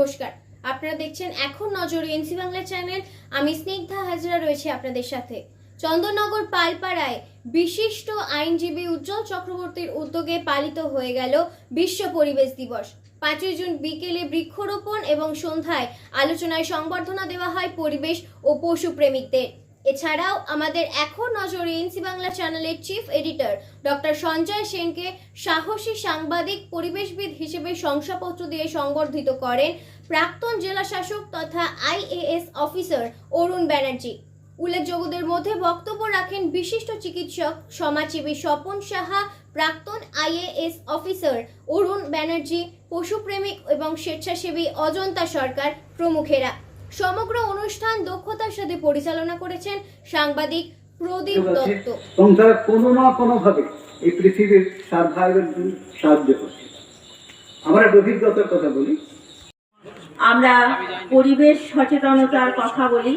নমস্কার। আপনারা দেখছেন এখন নজর এনসি বাংলা চ্যানেল। আমি স্নিগ্ধা হাজরা রয়েছে আপনাদের সাথে। চন্দননগর পালপাড়ায় বিশিষ্ট আইনজীবী উজ্জ্বল চক্রবর্তীর উদ্যোগে পালিত হয়ে গেল বিশ্ব পরিবেশ দিবস। পাঁচই জুন বিকেলে বৃক্ষরোপণ এবং সন্ধ্যায় আলোচনায় সংবর্ধনা দেওয়া হয় পরিবেশ ও পশু প্রেমিকদের এছাড়াও আমাদের এখন নজরে এনসি বাংলা চ্যানেলের চিফ এডিটর ডক্টর সঞ্জয় সেনকে সাহসী সাংবাদিক পরিবেশবিদ হিসেবে শংসাপত্র দিয়ে সংবর্ধিত করেন প্রাক্তন জেলা শাসক তথা আইএএস অফিসার অরুণ ব্যানার্জি। উল্লেখযোগ্যদের মধ্যে বক্তব্য রাখেন বিশিষ্ট চিকিৎসক, সমাজসেবী স্বপন সাহা, প্রাক্তন আইএএস অফিসার অরুণ ব্যানার্জি, পশুপ্রেমিক এবং স্বেচ্ছাসেবী অজন্তা সরকার প্রমুখেরা। সমগ্র অনুষ্ঠান দক্ষতার সাথে পরিচালনা করেছেন সাংবাদিক প্রদীপ দত্ত। এবং তারা কোনো না কোনোভাবে এই পৃথিবীর সার্ভাইভের জন্য সাহায্য করছে। আমরা অভিজ্ঞতার কথা বলি। আমরা পরিবেশ সচেতনতার কথা বলি।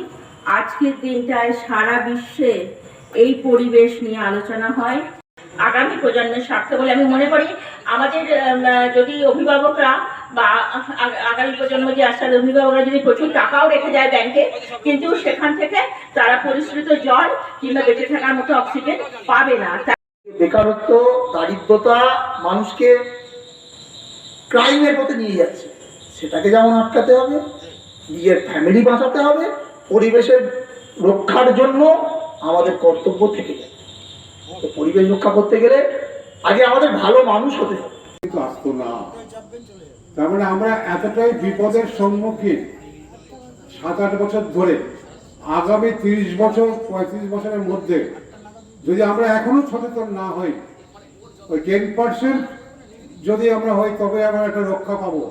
আজকের দিনটায় সারা বিশ্বে এই পরিবেশ নিয়ে আলোচনা হয়। আগামী প্রজন্মের স্বার্থ বলে আমি মনে করি আমাদের যদি অভিভাবকরা বা আগামী প্রজন্ম যে আসছে তাদের অভিভাবকরা যদি প্রচুর টাকাও রেখে যায় ব্যাংকে কিন্তু সেখান থেকে তারা পরিশ্রুত জল কিংবা বেঁচে থাকার মতো অক্সিজেন পাবে না। বেকারত্ব দারিদ্রতা মানুষকে ক্রাইমের পথে নিয়ে যাচ্ছে। সেটাকে যেমন আটকাতে হবে নিজের ফ্যামিলি বাঁচাতে হবে পরিবেশের রক্ষার জন্য আমাদের কর্তব্য থেকে যায়। তো পরিবেশ রক্ষা করতে গেলে আগে আমাদের ভালো মানুষ হতে হবে। কিন্তু আসতো না। তার মানে আমরা এতটাই বিপদের সম্মুখীন সাত আট বছর ধরে, আগামী তিরিশ বছর, পঁয়ত্রিশ বছরের মধ্যে যদি আমরা এখনও সচেতন না হই, ওই টেন পার্সেন্ট যদি আমরা হই, তবে আমরা একটা রক্ষা পাবো।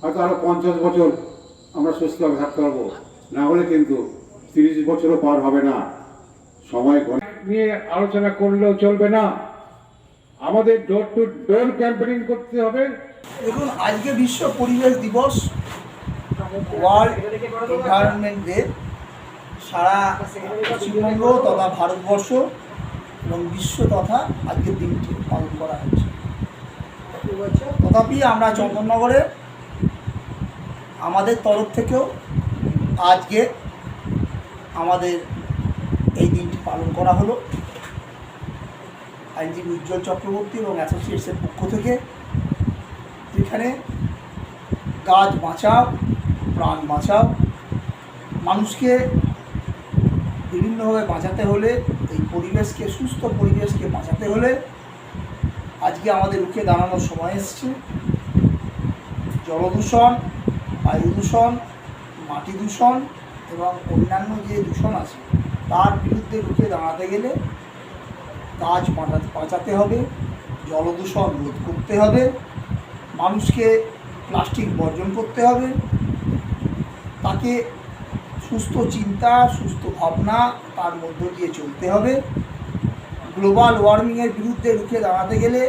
হয়তো আরও পঞ্চাশ বছর আমরা সুস্থভাবে থাকতে পারব। না হলে কিন্তু তিরিশ বছরও পার হবে না। সময় নিয়ে আলোচনা করলেও চলবে না। আমাদের ডোর টু ডোর ক্যাম্পেনিং করতে হবে। দেখুন, আজকে বিশ্ব পরিবেশ দিবস ওয়ার্ল্ড এনভায়রনমেন্ট ডে সারা পশ্চিমবঙ্গ তথা ভারতবর্ষ এবং বিশ্ব তথা আজকের দিনটি পালন করা হচ্ছে। তথাপি আমরা চন্দননগরে আমাদের তরফ থেকেও আজকে আমাদের এই দিনটি পালন করা হলো। আইনজীবী উজ্জ্বল চক্রবর্তী এবং অ্যাসোসিয়েটসের পক্ষ থেকে যেখানে গাছ বাঁচাও, প্রাণ বাঁচাও, মানুষকে বিভিন্নভাবে বাঁচাতে হলে, এই পরিবেশকে, সুস্থ পরিবেশকে বাঁচাতে হলে আজকে আমাদের রুখে দাঁড়ানোর সময় এসছে। জলদূষণ, বায়ু দূষণ, মাটি দূষণ এবং অন্যান্য যে দূষণ আছে, তার বিরুদ্ধে রুখে দাঁড়াতে গেলে গাছ বাঁচাতে বাঁচাতে হবে, জলদূষণ রোধ করতে হবে, মানুষকে প্লাস্টিক বর্জন করতে হবে। তাকে সুস্থ চিন্তা, সুস্থ ভাবনা তার মধ্য দিয়ে চলতে হবে। গ্লোবাল ওয়ার্মিংয়ের বিরুদ্ধে রুখে দাঁড়াতে গেলে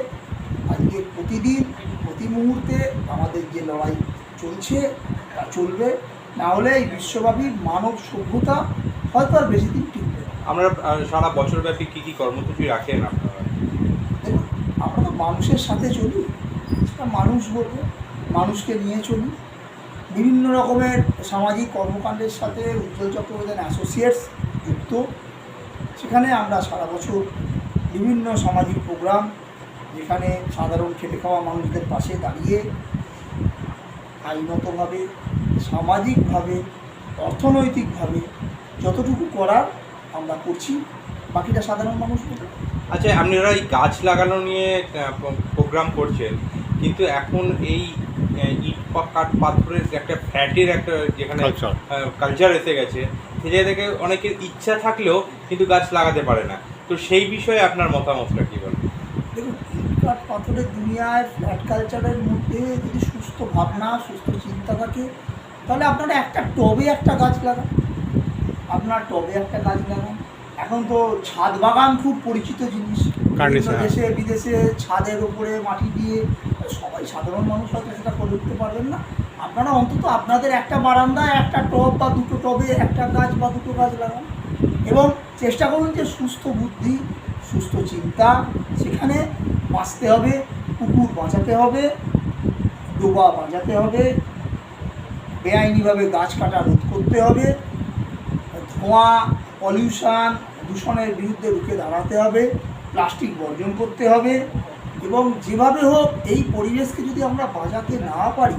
আজকে প্রতিদিন, প্রতি মুহূর্তে আমাদের যে লড়াই চলছে, তা চলবে। না হলে এই বিশ্বব্যাপী মানব সভ্যতা হয়তো আর বেশি দিন টিকবে। আমরা সারা বছরব্যাপী কি কি কর্মসূচি রাখেন আপনারা? আমরা তো মানুষের সাথে চলি মানুষ বলবে, মানুষকে নিয়ে চলি। বিভিন্ন রকমের সামাজিক কর্মকাণ্ডের সাথে উজ্জ্বল চক্রবর্তী অ্যাসোসিয়েটস যুক্ত। সেখানে আমরা সারা বছর বিভিন্ন সামাজিক প্রোগ্রাম, যেখানে সাধারণ খেটে খাওয়া মানুষদের পাশে দাঁড়িয়ে আইনতভাবে সামাজিকভাবে, অর্থনৈতিকভাবে যতটুকু করার আমরা করছি। বাকিটা সাধারণ মানুষ আচ্ছা আপনারা এই গাছ লাগানো নিয়ে প্রোগ্রাম করছেন কিন্তু এখন এই ইট পা- কাঠ পাথরের একটা ফ্যাটের একটা যেখানে কালচার এসে গেছে সে জায়গা থেকে অনেকের ইচ্ছা থাকলেও কিন্তু গাছ লাগাতে পারে না। তো সেই বিষয়ে আপনার মতামতটা কি বলেন? দেখুন ইটকাট পাথরের দুনিয়ায় ফ্ল্যাট কালচারের মধ্যে যদি সুস্থ ভাবনা সুস্থ চিন্তা থাকে তাহলে আপনারা একটা টবে একটা গাছ লাগান। আপনার টবে একটা গাছ লাগান এখন তো ছাদ বাগান খুব পরিচিত জিনিস। দেশে বিদেশে ছাদের উপরে মাটি দিয়ে সবাই সাধারণ মানুষ হয়তো সেটা করে উঠতে পারবেন না। আপনারা অন্তত আপনাদের একটা বারান্দায় একটা টব বা দুটো টবে একটা গাছ বা দুটো গাছ লাগান। এবং চেষ্টা করুন যে সুস্থ বুদ্ধি সুস্থ চিন্তা সেখানে বাঁচতে হবে কুকুর বাঁচাতে হবে ডোবা বাঁচাতে হবে বেআইনিভাবে গাছ কাটা রোধ করতে হবে ধোঁয়া পলিউশন দূষণের বিরুদ্ধে রুখে দাঁড়াতে হবে প্লাস্টিক বর্জন করতে হবে এবং যেভাবে হোক এই পরিবেশকে যদি আমরা বাঁচাতে না পারি,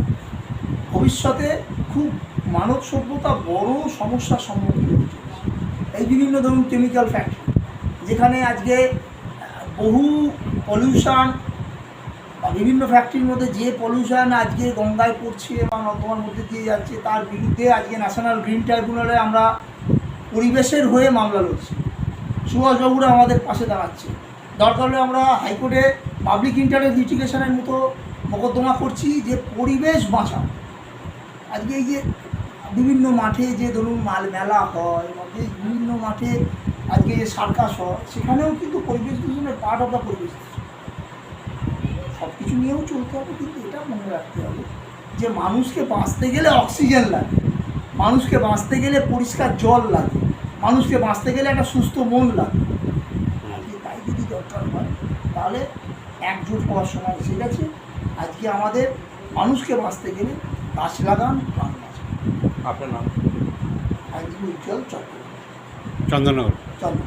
ভবিষ্যতে খুব মানব সভ্যতা বড় সমস্যার সম্মুখীন হতে চলেছে। এই বিভিন্ন ধরুন কেমিক্যাল ফ্যাক্টরি যেখানে আজকে বহু পলিউশন বিভিন্ন ফ্যাক্টরির মধ্যে যে পলিউশন আজকে গঙ্গায় পড়ছে বা নর্দমার মধ্যে দিয়ে যাচ্ছে, তার বিরুদ্ধে আজকে ন্যাশনাল গ্রিন ট্রাইব্যুনালে আমরা পরিবেশের হয়ে মামলা লড়ছি। সুভাষবাবুরা আমাদের পাশে দাঁড়াচ্ছে। দরকার হলে আমরা হাইকোর্টে পাবলিক ইন্টারেস্ট লিটিগেশনের মতো মোকদ্দমা করছি যে পরিবেশ বাঁচাও। আজকে এই যে বিভিন্ন মাঠে যে ধরুন মাল মেলা হয় বিভিন্ন মাঠে আজকে যে সার্কাস হয়, সেখানেও কিন্তু পরিবেশ দূষণের পার্ট অফ দ্য পরিবেশ সব কিছু নিয়েও চলতে হবে, কিন্তু এটা মনে রাখতে হবে যে মানুষকে বাঁচতে গেলে অক্সিজেন লাগে। মানুষকে বাঁচতে গেলে পরিষ্কার জল লাগে মানুষকে বাঁচতে গেলে একটা সুস্থ মন লাগে। আজকে তাই যদি দরকার হয় তাহলে একজোট হওয়ার সময় এসে গেছে। আজকে আমাদের মানুষকে বাঁচতে গেলে গাছ লাগান প্রাণ বাঁচান আপনার নাম? আজকে উজ্জ্বল চন্দ্রনগর। চন্দ্রনগর। চন্দ্র